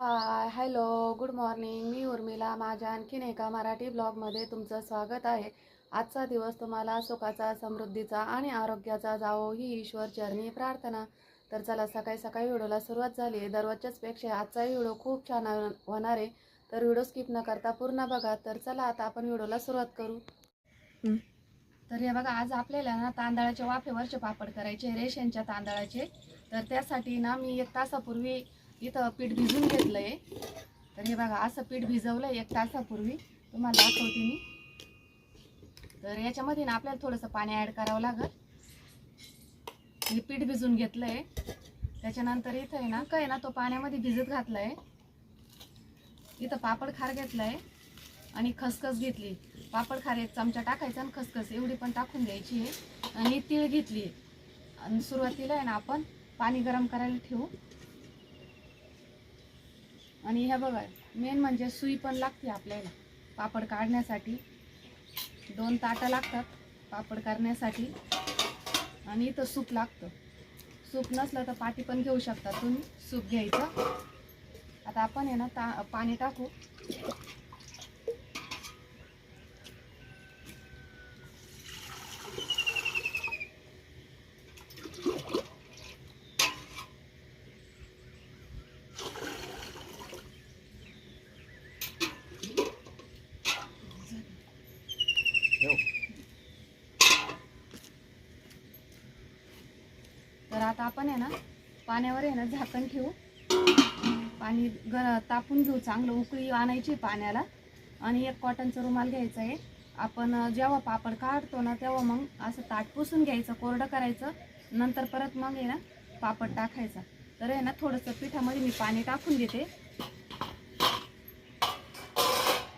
Hi hello good morning. मी उर्मिला माझ्या आणखीन एका मराठी ब्लॉगमध्ये तुमचं स्वागत आहे. आजचा दिवस तुम्हाला सुखाचा समृद्धीचा आणि आरोग्याचा जावो ही ईश्वर चरणी प्रार्थना. तर चला सकाळी सकाळी व्हिडिओला सुरुवात झाली आहे. दररोजच्याच पेक्षा आजचाही व्हिडिओ खूप छान होण- होणार आहे. तर व्हिडिओ स्किप न करता पूर्ण बघा. तर चला आता आपण व्हिडिओला सुरुवात करू. तर हे बघा आज आपल्याला ना तांदळाचे वाफेवरचे पापड करायचे रेशनच्या तांदळाचे. तर त्यासाठी ना मी एक तासापूर्वी इथं पीठ भिजून घेतलं आहे तर हे बघा असं पीठ भिजवलं एक तासापूर्वी. तुम्हाला दाखवते मी. तर याच्यामध्ये ना आपल्याला थोडंसं पाणी ॲड करावं लागेल. हे पीठ भिजून घेतलं आहे त्याच्यानंतर इथं आहे ना काय ना तो पाण्यामध्ये भिजत घातला आहे इथं पापड खार घेतला आहे आणि खसखस घेतली. पापड खार एक चमचा टाकायचा आणि खसखस एवढी पण टाकून द्यायची आहे. आणि तीळ घेतली. आणि सुरुवातीला आहे ना आपण पाणी गरम करायला ठेवू. आणि ह्या बघा मेन म्हणजे सुई पण लागते आपल्याला. पापड काढण्यासाठी. दोन ताटं लागतात पापड करण्यासाठी. आणि इथं सूप लागतं. सूप नसलं तर पाटी पण घेऊ शकता तुम्ही. सूप घ्यायचं. आता आपण आहे ना ता पाणी टाकू. तर आता आपण आहे ना पाण्यावर आहे ना झाकण ठेवू. पाणी गर तापून घेऊ चांगलं उकळी आणायची पाण्याला. आणि एक कॉटनचा रुमाल घ्यायचा आहे. आपण जेव्हा पापड काढतो ना तेव्हा मग असं ताट पुसून घ्यायचं कोरडं करायचं. नंतर परत मग आहे ना पापड टाकायचा. तर आहे ना थोडंसं पिठामध्ये मी पाणी टाकून घेते.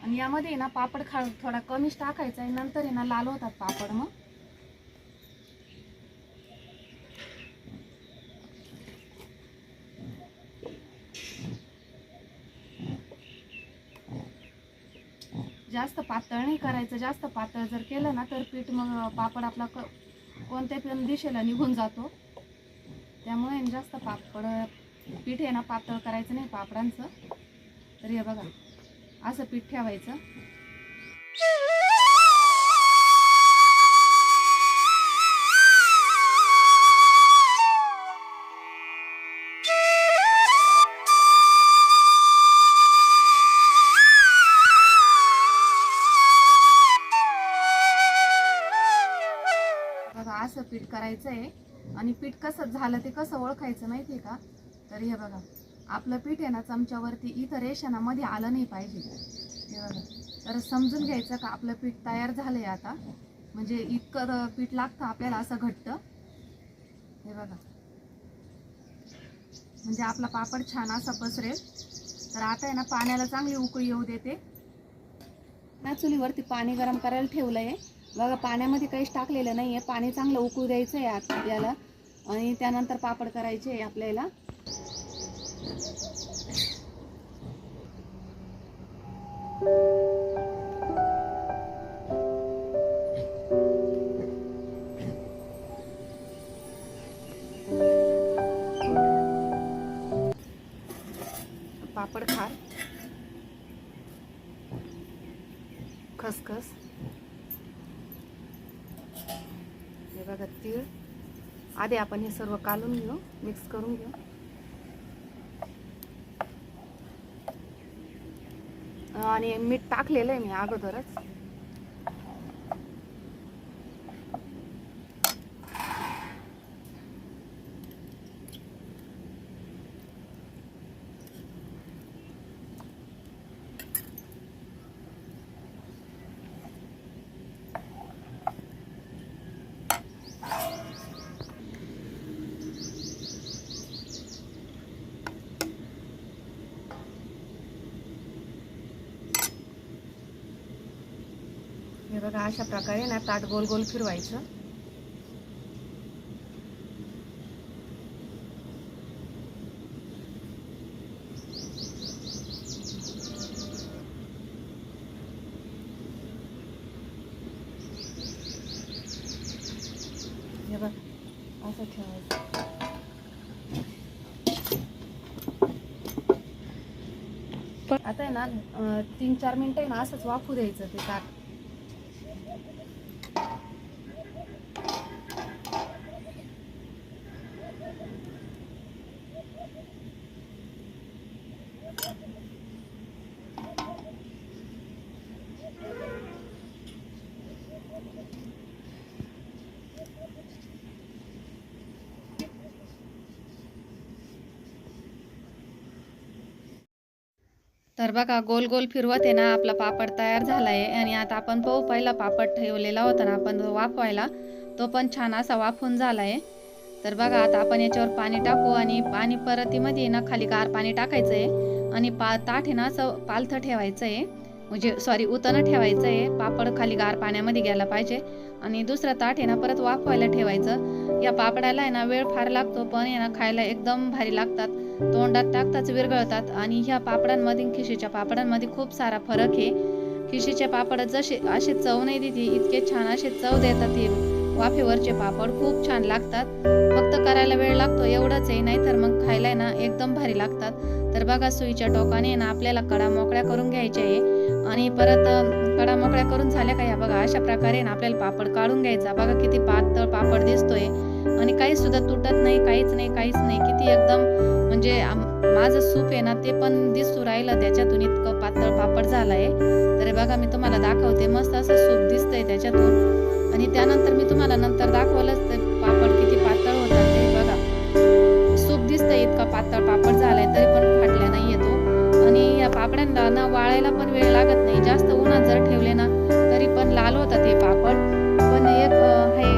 आणि यामध्ये आहे ना पापड खा थोडा कमीच टाकायचा आहे. नंतर आहे ना लाल होतात पापड मग. जास्त पातळ नाही करायचं जास्त पातळ जर केलं ना तर पीठ मग पापड आपला क कोणत्या पण दिशेला निघून जातो. त्यामुळे जास्त पापड पीठ आहे ना पातळ करायचं नाही पापडांचं. तर हे बघा असं पीठ ठेवायचं. बघा असं पीठ करायचं आहे आणि पीठ कसं झालं ते कसं ओळखायचं माहिती आहे का? तर हे बघा आपलं पीठ आहे ना चमच्यावरती इथं रेशनामध्ये आलं नाही पाहिजे. हे बघा तर समजून घ्यायचं का आपलं पीठ तयार झालं आहे आता? म्हणजे इतकं पीठ लागतं आपल्याला असं घट्ट. हे बघा. म्हणजे आपला पापड छान असा पसरेल. तर आता आहे ना पाण्याला चांगली उकळी येऊ देते. ना चुलीवरती पाणी गरम करायला ठेवलं आहे बघा पाण्यामध्ये काहीच टाकलेलं नाही आहे पाणी चांगलं उकळू द्यायचं आहे आता आपल्याला. आणि त्यानंतर पापड करायचे आहे आपल्याला. पापड खार. खसखस हे बघा तीळ आधी आपण हे सर्व कालून घेऊ मिक्स करून घेऊ. आणि मीठ टाकलेलं आहे मी अगोदरच हे बघा अशा प्रकारे ना ताट गोल गोल फिरवायचं. हे बघ असं ठेवायचं. पण आता आहे ना तीन चार मिनिटं आहे ना असंच वाफू द्यायचं ते ताट. तर बघा गोल गोल फिरवत आहे ना आपला पापड तयार झाला आहे आणि आता आपण पाहू पहिला पापड ठेवलेला होता ना आपण वाफवायला तो पण छान असा वाफून झाला आहे तर बघा आता आपण याच्यावर पाणी टाकू आणि पाणी परतीमध्ये ना खाली गार पाणी टाकायचं आहे आणि पा ताट आहे ना असं पालथं ठेवायचं आहे म्हणजे सॉरी उतनं ठेवायचं आहे पापड खाली गार पाण्यामध्ये गेला पाहिजे. आणि दुसरा ताट आहे ना परत वाफवायला ठेवायचं. या पापडाला आहे ना वेळ फार लागतो पण आहे ना खायला एकदम भारी लागतात. तोंडात टाकताच विरघळतात आणि ह्या पापडांमध्ये खिशीच्या पापडांमध्ये खूप सारा फरक आहे. खिशीचे पापड जसे असे चव नाही देते इतके छान असे चव देतात हे. वाफेवरचे पापड खूप छान लागतात. फक्त करायला वेळ लागतो एवढंच आहे नाही तर मग खायला आहे ना एकदम भारी लागतात. तर बघा सुईच्या टोकाने ना आपल्याला कडा मोकळ्या करून घ्यायच्या आहे. आणि परत कडा मोकळ्या करून झाल्या का या? बघा अशा प्रकारे ना आपल्याला पापड काढून घ्यायचा. बघा किती पातळ पापड दिसतोय. आणि काही सुद्धा तुटत नाही काहीच नाही काहीच नाही. किती एकदम म्हणजे माझं सूप आहे ना ते पण दिसू राहिलं. त्याच्यातून इतकं पातळ पापड झालं आहे तर बघा मी तुम्हाला दाखवते. मस्त असं सूप दिसतंय त्याच्यातून. आणि त्यानंतर मी तुम्हाला नंतर दाखवलंच ते पापड किती पातळ होतात ते बघा. सूप दिसतंय इतका पातळ पापड झालाय तरी पण या पापड्यांना ना वाळायला पण वेळ लागत नाही. जास्त उन्हात जर ठेवले ना तरी पण लाल होतात हे पापड. पण एक हे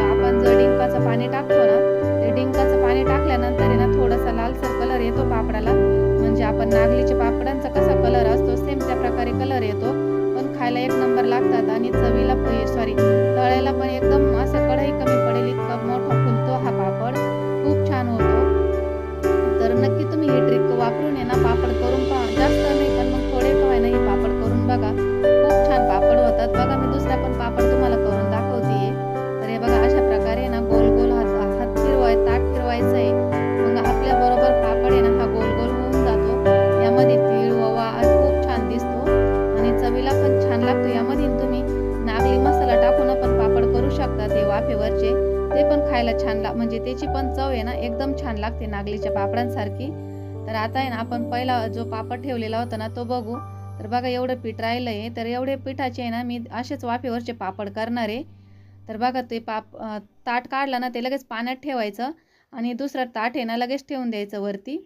आपण जर डिंकाचं पाणी टाकतो ना ते डिंकाचं पाणी टाकल्यानंतर आहे ना थोडासा लालसर कलर येतो पापडाला. म्हणजे आपण नागलीच्या पापडांचा कसा कलर असतो सेम त्या प्रकारे कलर येतो. पण खायला एक नंबर लागतात आणि चवीला पण सॉरी तळायला पण एकदम असं कढई कमी पडेल इतका मोठा फुलतो हा पापड. खूप छान होतो. तर नक्की तुम्ही ही ट्रिक वापरून आहे ना पापड करून पहा. जास्त नाही पण मग थोडे का ना हे पापड करून बघा. खूप छान पापड होतात. बघा मी दुसरा पण पापड तुम्हाला त्याची पण चव आहे ना एकदम छान लागते नागलीच्या पापडांसारखी. तर आता आहे ना आपण पहिला जो पापड ठेवलेला होता ना तो बघू. तर बघा एवढं पीठ राहिलं आहे तर एवढे पिठाचे आहे ना मी असेच वाफेवरचे पापड करणार आहे. तर बघा ते पाप ताट काढलं ना ते लगेच पाण्यात ठेवायचं आणि दुसरं ताट आहे ना लगेच ठेवून द्यायचं वरती.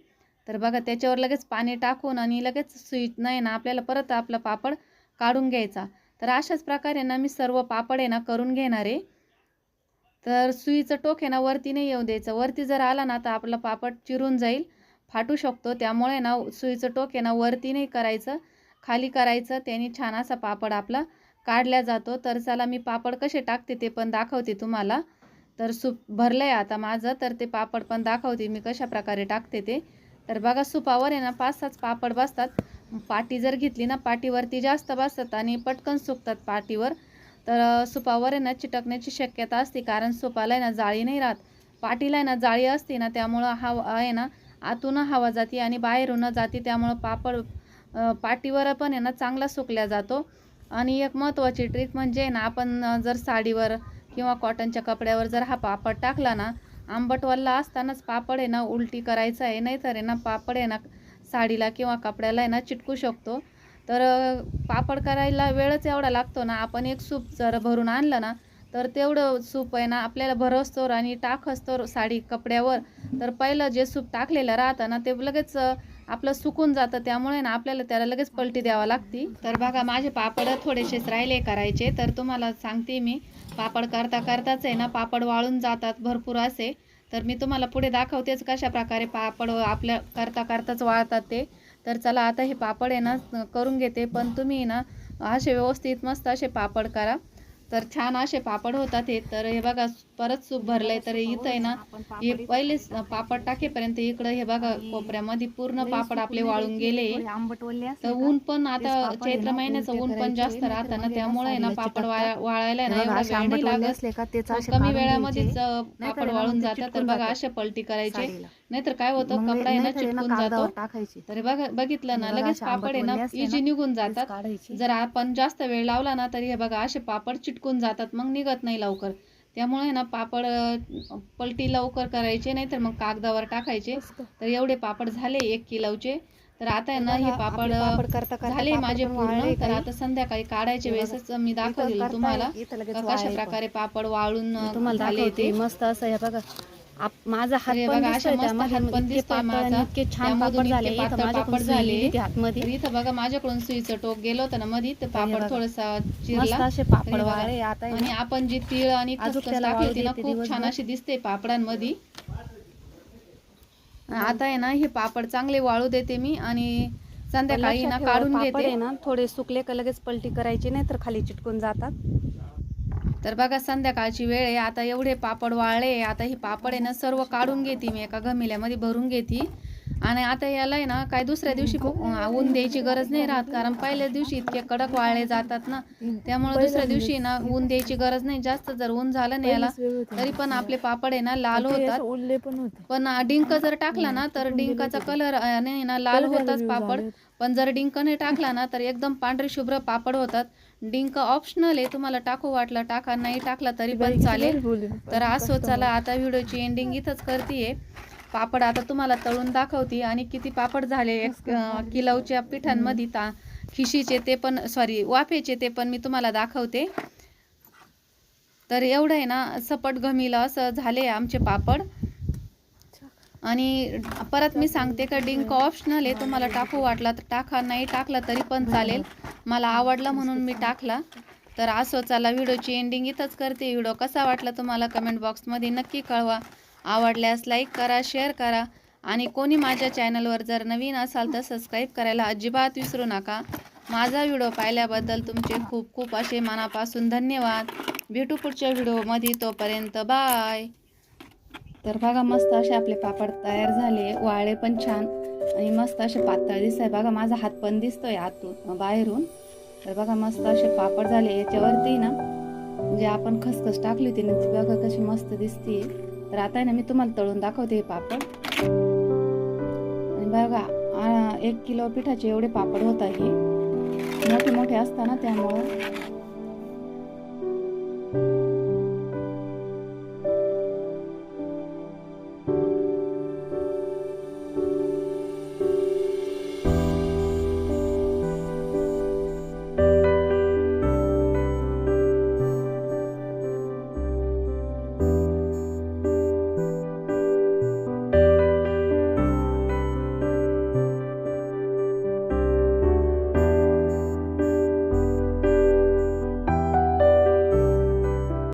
तर बघा त्याच्यावर लगेच पाणी टाकून आणि लगेच सुई नाही ना आपल्याला परत आपला पापड काढून घ्यायचा. तर अशाच प्रकारे ना मी सर्व पापड आहे ना करून घेणार आहे. तर सुईचं टोक आहे ना वरती नाही येऊ द्यायचं. वरती जर आला ना तर आपला पापड चिरून जाईल फाटू शकतो. त्यामुळे ना सुईचं टोक आहे ना वरती नाही करायचं. खाली करायचं. त्याने छान असा पापड आपला काढला जातो. तर चला मी पापड कसे टाकते ते पण दाखवते तुम्हाला. तर सूप भरलं आहे आता माझं तर ते पापड पण दाखवते मी कशा प्रकारे टाकते ते. तर बघा सुपावर आहे ना पाच सात पापड बसतात. पाटी जर घेतली ना पाटीवरती जास्त बसतात आणि पटकन सुकतात पाटीवर. तर सुपावर आहे ना चिटकण्याची शक्यता असते कारण सुपाला आहे ना जाळी नाही राहत पाटीला आहे ना जाळी असते ना त्यामुळं हवा आहे ना आतून हवा जाते आणि बाहेरून जाते त्यामुळं पापड पाटीवर पण आहे ना चांगला सुकल्या जातो आणि एक महत्त्वाची ट्रिक म्हणजे आहे ना आपण जर साडीवर किंवा कॉटनच्या कपड्यावर जर हा पापड टाकला ना आंबटवल्ला असतानाच पापड आहे ना उलटी करायचं आहे नाहीतर आहे ना पापड आहे ना साडीला किंवा कपड्याला आहे ना चिटकू शकतो तर पापड करायला वेळच एवढा लागतो ना आपण एक सूप जर भरून आणलं ना तर तेवढं सूप आहे ना आपल्याला भरसतोर आणि टाकस्तोर साडी कपड्यावर. तर पहिलं जे सूप टाकलेलं राहतं ना ते लगेच आपलं सुकून जातं. त्यामुळे ना आपल्याला त्याला लगेच पलटी द्यावा लागती. तर बघा माझे पापड थोडेसेच राहिले करायचे. तर तुम्हाला सांगते मी पापड करता करताच आहे ना पापड वाळून जातात भरपूर असे. तर मी तुम्हाला पुढे दाखवतेच कशा प्रकारे पापड आपल्या करता करताच वाळतात ते. तर चला आता हे पापड आहे ना करून घेते. पण तुम्ही ना असे व्यवस्थित मस्त असे पापड करा. तर छान असे पापड होतात हे. तर हे बघा परत सूप भरलंय तर इथं आहे ना हे पहिले पापड टाकेपर्यंत इकडं हे बघा कोपऱ्यामध्ये पूर्ण पापड आपले वाळून गेले. तर ऊन पण आता चैत्र महिन्याचं ऊन पण जास्त राहतं ना त्यामुळे आहे ना पापड वाळा- वाळायला ना एवढा वेळ नाही लागत. कमी वेळामध्येच पापड वाळून जातात तर बघा असे पलटी करायचे. नाहीतर काय होतं कपडा आहे ना चिटकून जातो. तर बघा बघितलं ना लगेच अशी पापड आहे ना इजी निघून जातात. जर आपण जास्त वेळ लावला ना तरी हे बघा असे पापड चिटकून जातात. मग निघत नाही लवकर. त्यामुळे ना पापड पलटी लवकर करायचे नाही तर मग कागदावर टाकायचे तर एवढे पापड झाले एक किलोचे तर आता आहे ना हे पापड आपले पापड करता करता झाले माझे पूर्ण तर. आता संध्याकाळी काढायच्या हे बघा. वेळेसच मी दाखवलेलं करताय, तुम्हाला कशा. प्रकारे पापड वाळून झाले ते मस्त असं हे बघा माझा हात पण दिसतोय त्यामध्ये, पण आणि माझा. इतके छान पापड झाले इथं माझ्याकडून झाले. हातमध्ये तर इथं बघा माझ्याकडून सुईचं टोक गेलो होतं ना मधी ते हे पापड. थोडसा चिरला असे पापड. वाळे आता आणि आपण जी तीळ आणि खसखस टाकली होती ना खूप छान. अशी दिसते पापडांमध्ये आता आहे ना हे पापड चांगले वाळू देते मी आणि संध्याकाळी ना काढून घेते ना थोडे सुकले का लगेच पलटी करायची नाही तर खाली चिटकून जातात तर बघा संध्याकाळची वेळ आहे. आता एवढे पापड वाळले आता ही पापड आहे ना सर्व काढून घेते मी एका गमिल्यामध्ये भरून घेते. आणि आता याला आहे ना काय दुसऱ्या दिवशी ऊन द्यायची गरज नाही राहत. कारण पहिल्या दिवशी इतके कडक वाळले जातात ना त्यामुळे दुसऱ्या दिवशी ना ऊन द्यायची गरज नाही. जास्त जर ऊन झालं नाही याला तरी पण आपले पापड आहे ना लाल होतात. पण डिंक जर टाकला ना तर डिंकाचा कलर नाही ना लाल होताच पापड. पण जर डिंक नाही टाकला ना तर एकदम पांढरे शुभ्र पापड होतात. डिंक ऑप्शनल आहे. तुम्हाला टाकू वाटला टाका. नाही टाकला तरी पण चालेल. तर असो चला आता व्हिडिओची एंडिंग इथंच करते पापड आता तुम्हाला तळून दाखवते आणि किती पापड झाले किलोच्या पिठांमध्ये. ता खिशीचे ते पण सॉरी वाफेचे ते पण मी तुम्हाला दाखवते. तर एवढं आहे ना सपट गमीला असं झाले आमचे पापड. आणि परत मी सांगते का डिंक ऑप्शनल आहे. तुम्हाला टाकू वाटला तर टाका नाही टाकला तरी पण चालेल. मला आवडला म्हणून मी टाकला. तर असो चला व्हिडिओची एंडिंग इथंच करते. व्हिडिओ कसा वाटला तुम्हाला कमेंट बॉक्समध्ये नक्की कळवा. आवडल्यास लाईक करा शेअर करा. आणि कोणी माझ्या चॅनलवर जर नवीन असाल तर सबस्क्राईब करायला अजिबात विसरू नका. माझा व्हिडिओ पाहिल्याबद्दल तुमचे खूप खूप असे मनापासून धन्यवाद. भेटू पुढच्या व्हिडिओमध्ये तोपर्यंत बाय. तर बघा मस्त असे आपले पापड तयार झाले. वाळे पण छान. आणि मस्त असे पातळ दिसत आहे बघा माझा हात पण दिसतोय आतून बाहेरून. तर बघा मस्त असे पापड झाले. याच्यावरती ना म्हणजे आपण खसखस टाकली होती ना ती बघा कशी मस्त दिसते तर आता आहे ना मी तुम्हाला तळून दाखवते हे पापड. आणि बघा एक किलो पिठाचे एवढे पापड होत आहे. मोठे मोठे असताना त्यामुळं.